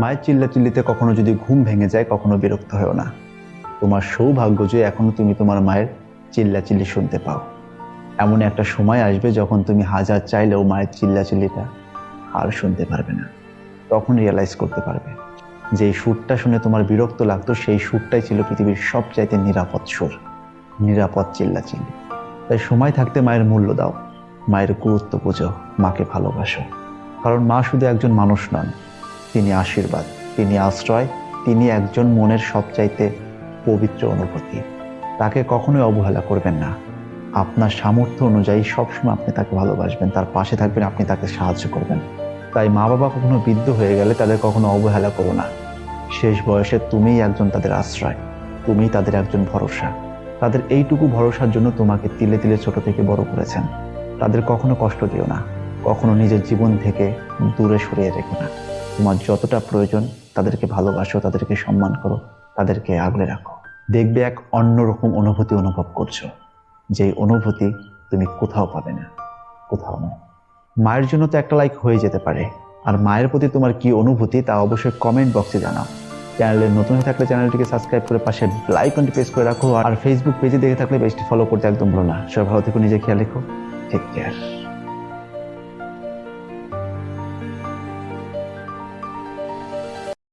মায়ের চিল্লা চিল্লিতে কখনো যদি ঘুম ভেঙে যায়, কখনো বিরক্ত হয়েও না। তোমার সৌভাগ্য যে এখনও তুমি তোমার মায়ের চিল্লা চিল্লি শুনতে পাও। এমন একটা সময় আসবে যখন তুমি হাজার চাইলেও মায়ের চিল্লা চিল্লিটা আর শুনতে পারবে না। তখন রিয়েলাইজ করতে পারবে যে সুরটা শুনে তোমার বিরক্ত লাগতো, সেই সুরটাই ছিল পৃথিবীর সবচাইতে নিরাপদ সুর, নিরাপদ চিল্লা চিল্লি তাই সময় থাকতে মায়ের মূল্য দাও, মায়ের গুরুত্ব বোঝো, মাকে ভালোবাসো। কারণ মা শুধু একজন মানুষ নন তিনি আশীর্বাদ, তিনি আশ্রয়, তিনি একজন মনের সবচাইতে পবিত্র অনুভূতি। তাকে কখনোই অবহেলা করবেন না। আপনার সামর্থ্য অনুযায়ী সবসময় আপনি তাকে ভালোবাসবেন, তার পাশে থাকবেন, আপনি তাকে সাহায্য করবেন। তাই মা বাবা কখনো বৃদ্ধ হয়ে গেলে তাদের কখনো অবহেলা করো না। শেষ বয়সে তুমিই একজন তাদের আশ্রয়, তুমিই তাদের একজন ভরসা। তাদের এইটুকু ভরসার জন্য তোমাকে তিলে তিলে ছোট থেকে বড় করেছেন। তাদের কখনো কষ্ট দিও না, কখনো নিজের জীবন থেকে দূরে সরিয়ে রেখো না। তোমার যতটা প্রয়োজন, তাদেরকে ভালোবাসো, তাদেরকে সম্মান করো, তাদেরকে আগলে রাখো। দেখবে এক অন্যরকম অনুভূতি অনুভব করছ, যে অনুভূতি তুমি কোথাও পাবে না, কোথাও না মায়ের জন্য তো একটা লাইক হয়ে যেতে পারে। আর মায়ের প্রতি তোমার কি অনুভূতি, তা অবশ্যই কমেন্ট বক্সে জানাও। চ্যানেলে নতুন হয়ে থাকলে চ্যানেলটিকে সাবস্ক্রাইব করে পাশে লাইকনটি প্রেস করে রাখো। আর ফেসবুক পেজে দেখে থাকলে পেজটি ফলো করতে একদম ভুলো না। সবাই ভালো থেকো নিজে খেয়াল রেখো। Take care